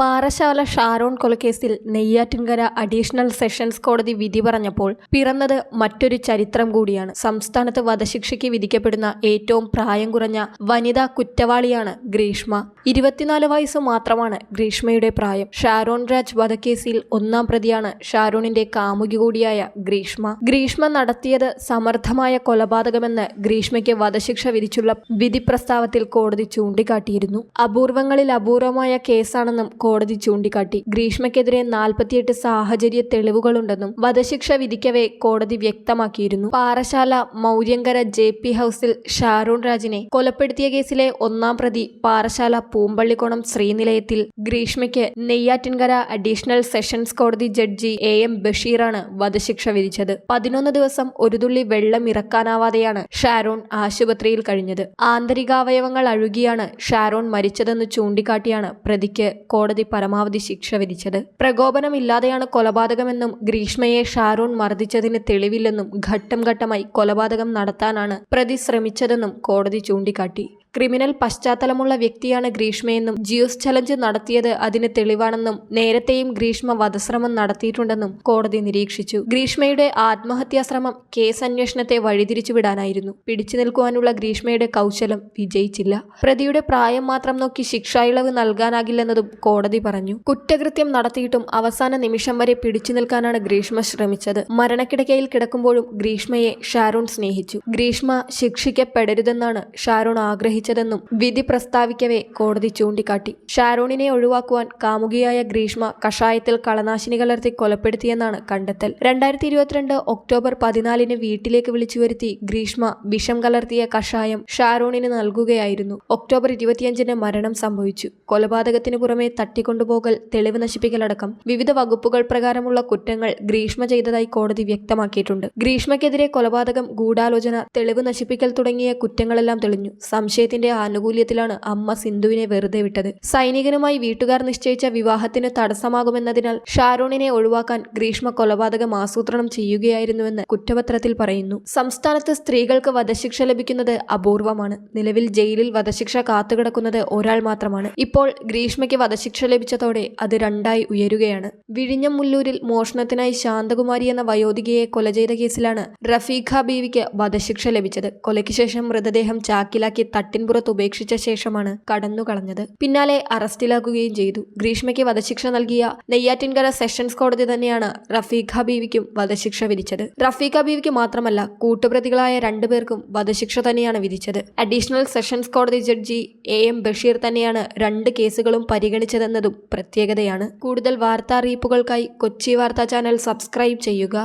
പാറശാല ഷാരോൺ കൊലക്കേസിൽ Neyyattinkara additional sessions കോടതി വിധി പറഞ്ഞപ്പോൾ പിറന്നത് മറ്റൊരു ചരിത്രം കൂടിയാണ്. സംസ്ഥാനത്ത് വധശിക്ഷയ്ക്ക് വിധിക്കപ്പെടുന്ന ഏറ്റവും പ്രായം കുറഞ്ഞ വനിതാ കുറ്റവാളിയാണ് ഗ്രീഷ്മ. ഇരുപത്തിനാല് വയസ്സ് മാത്രമാണ് ഗ്രീഷ്മയുടെ പ്രായം. ഷാരോൺ രാജ് വധക്കേസിൽ ഒന്നാം പ്രതിയാണ് ഷാരോണിന്റെ കാമുകി കൂടിയായ ഗ്രീഷ്മ. ഗ്രീഷ്മ നടത്തിയത് സമർത്ഥമായ കൊലപാതകമെന്ന് ഗ്രീഷ്മയ്ക്ക് വധശിക്ഷ വിധിച്ചുള്ള വിധി പ്രസ്താവത്തിൽ കോടതി ചൂണ്ടിക്കാട്ടിയിരുന്നു. അപൂർവങ്ങളിൽ അപൂർവമായ കേസാണെന്നും കോടതി ചൂണ്ടിക്കാട്ടി. ഗ്രീഷ്മയ്ക്കെതിരെ നാൽപ്പത്തിയെട്ട് സാഹചര്യ തെളിവുകളുണ്ടെന്നും വധശിക്ഷ വിധിക്കവേ കോടതി വ്യക്തമാക്കിയിരുന്നു. പാറശാല മൗര്യങ്കര ജെ പി ഹൌസിൽ ഷാരൂൺ രാജിനെ കൊലപ്പെടുത്തിയ കേസിലെ ഒന്നാം പ്രതി പാറശാല പൂമ്പള്ളിക്കോണം ശ്രീനിലയത്തിൽ ഗ്രീഷ്മയ്ക്ക് നെയ്യാറ്റിൻകര അഡീഷണൽ സെഷൻസ് കോടതി ജഡ്ജി എ എം ബഷീറാണ് വധശിക്ഷ വിധിച്ചത്. പതിനൊന്ന് ദിവസം ഒരു തുള്ളി വെള്ളം ഇറക്കാനാവാതെയാണ് ഷാരോൺ ആശുപത്രിയിൽ കഴിഞ്ഞത്. ആന്തരികാവയവങ്ങൾ അഴുകിയാണ് ഷാരോൺ മരിച്ചതെന്ന് ചൂണ്ടിക്കാട്ടിയാണ് പ്രതിക്ക് കോടതി പരമാവധി ശിക്ഷ വിധിച്ചത്. പ്രകോപനമില്ലാതെയാണ് കൊലപാതകമെന്നും ഗ്രീഷ്മയെ ഷാരൂൺ മർദ്ദിച്ചതിന് തെളിവില്ലെന്നും ഘട്ടം ഘട്ടമായി കൊലപാതകം നടത്താനാണ് പ്രതി ശ്രമിച്ചതെന്നും കോടതി ചൂണ്ടിക്കാട്ടി. ക്രിമിനൽ പശ്ചാത്തലമുള്ള വ്യക്തിയാണ് ഗ്രീഷ്മയെന്നും ജിയോസ് ചലഞ്ച് നടത്തിയത് അതിന് തെളിവാണെന്നും നേരത്തെയും ഗ്രീഷ്മ വധശ്രമം നടത്തിയിട്ടുണ്ടെന്നും കോടതി നിരീക്ഷിച്ചു. ഗ്രീഷ്മയുടെ ആത്മഹത്യാശ്രമം കേസ് അന്വേഷണത്തെ വഴിതിരിച്ചുവിടാനായിരുന്നു പിടിച്ചു നിൽക്കുവാനുള്ള ഗ്രീഷ്മയുടെ കൗശലം വിജയിച്ചില്ല. പ്രതിയുടെ പ്രായം മാത്രം നോക്കി ശിക്ഷായിളവ് നൽകാനാകില്ലെന്നതും കോടതി പറഞ്ഞു. കുറ്റകൃത്യം നടത്തിയിട്ടും അവസാന നിമിഷം വരെ പിടിച്ചു നിൽക്കാനാണ് ഗ്രീഷ്മ ശ്രമിച്ചത്. മരണക്കിടക്കയിൽ കിടക്കുമ്പോഴും ഗ്രീഷ്മയെ ഷാരൂൺ സ്നേഹിച്ചു. ഗ്രീഷ്മ ശിക്ഷിക്കപ്പെടരുതെന്നാണ് ഷാരോൺ ആഗ്രഹിച്ചതെന്നും വിധി പ്രസ്താവിക്കവേ കോടതി ചൂണ്ടിക്കാട്ടി. ഷാരോണിനെ ഒഴിവാക്കുവാൻ കാമുകിയായ ഗ്രീഷ്മ കഷായത്തിൽ കളനാശിനി കലർത്തി കൊലപ്പെടുത്തിയെന്നാണ് കണ്ടെത്തൽ. രണ്ടായിരത്തി ഇരുപത്തിരണ്ട് ഒക്ടോബർ പതിനാലിന് വീട്ടിലേക്ക് വിളിച്ചു വരുത്തി ഗ്രീഷ്മ വിഷം കലർത്തിയ കഷായം ഷാരോണിന് നൽകുകയായിരുന്നു. ഒക്ടോബർ ഇരുപത്തിയഞ്ചിന് മരണം സംഭവിച്ചു. കൊലപാതകത്തിന് പുറമെ തട്ടിക്കൊണ്ടുപോകൽ തെളിവ് നശിപ്പിക്കലടക്കം വിവിധ വകുപ്പുകൾ പ്രകാരമുള്ള കുറ്റങ്ങൾ ഗ്രീഷ്മ ചെയ്തതായി കോടതി വ്യക്തമാക്കിയിട്ടുണ്ട്. ഗ്രീഷ്മയ്ക്കെതിരെ കൊലപാതകം ഗൂഢാലോചന തെളിവ് നശിപ്പിക്കൽ തുടങ്ങിയ കുറ്റങ്ങളെല്ലാം തെളിഞ്ഞു. സംശയത്തിന്റെ ആനുകൂല്യത്തിലാണ് അമ്മ സിന്ധുവിനെ വെറുതെ വിട്ടത്. സൈനികനുമായി വീട്ടുകാർ നിശ്ചയിച്ച വിവാഹത്തിന് തടസ്സമാകുമെന്നതിനാൽ ഷാരൂണിനെ ഒഴിവാക്കാൻ ഗ്രീഷ്മ കൊലപാതകം ആസൂത്രണം ചെയ്യുകയായിരുന്നുവെന്ന് കുറ്റപത്രത്തിൽ പറയുന്നു. സംസ്ഥാനത്ത് സ്ത്രീകൾക്ക് വധശിക്ഷ ലഭിക്കുന്നത് അപൂർവമാണ്. നിലവിൽ ജയിലിൽ വധശിക്ഷ കാത്തുകിടക്കുന്നത് ഒരാൾ മാത്രമാണ്. ഇപ്പോൾ ഗ്രീഷ്മയ്ക്ക് വധശിക്ഷ ലഭിച്ചതോടെ അത് രണ്ടായി ഉയരുകയാണ്. വിഴിഞ്ഞം മുല്ലൂരിൽ മോഷണത്തിനായി ശാന്തകുമാരി എന്ന വയോധികയെ കൊല ചെയ്ത കേസിലാണ് റഫീഖ ബീവിക്ക് വധശിക്ഷ ലഭിച്ചത്. കൊലയ്ക്ക് ശേഷം മൃതദേഹം ചാക്കിലാക്കി തട്ടിൻപുറത്ത് ഉപേക്ഷിച്ച ശേഷമാണ് കടന്നുകളഞ്ഞത്. പിന്നാലെ അറസ്റ്റിലാക്കുകയും ചെയ്തു. ഗ്രീഷ്മയ്ക്ക് വധശിക്ഷ നൽകിയ നെയ്യാറ്റിൻകര സെഷൻസ് കോടതി തന്നെയാണ് റഫീഖ ബീവിക്കും വധശിക്ഷ വിധിച്ചത്. റഫീഖ ബീവിക്ക് മാത്രമല്ല കൂട്ടുപ്രതികളായ രണ്ടുപേർക്കും വധശിക്ഷ തന്നെയാണ് വിധിച്ചത്. അഡീഷണൽ സെഷൻസ് കോടതി ജഡ്ജി എ എം ബഷീർ തന്നെയാണ് രണ്ട് കേസുകളും പരിഗണിച്ചതെന്നതും പ്രത്യേകതയാണ്. കൂടുതൽ വാർത്താ അറിയിപ്പുകൾക്കായി കൊച്ചി വാർത്താ ചാനൽ സബ്സ്ക്രൈബ് ചെയ്യുക.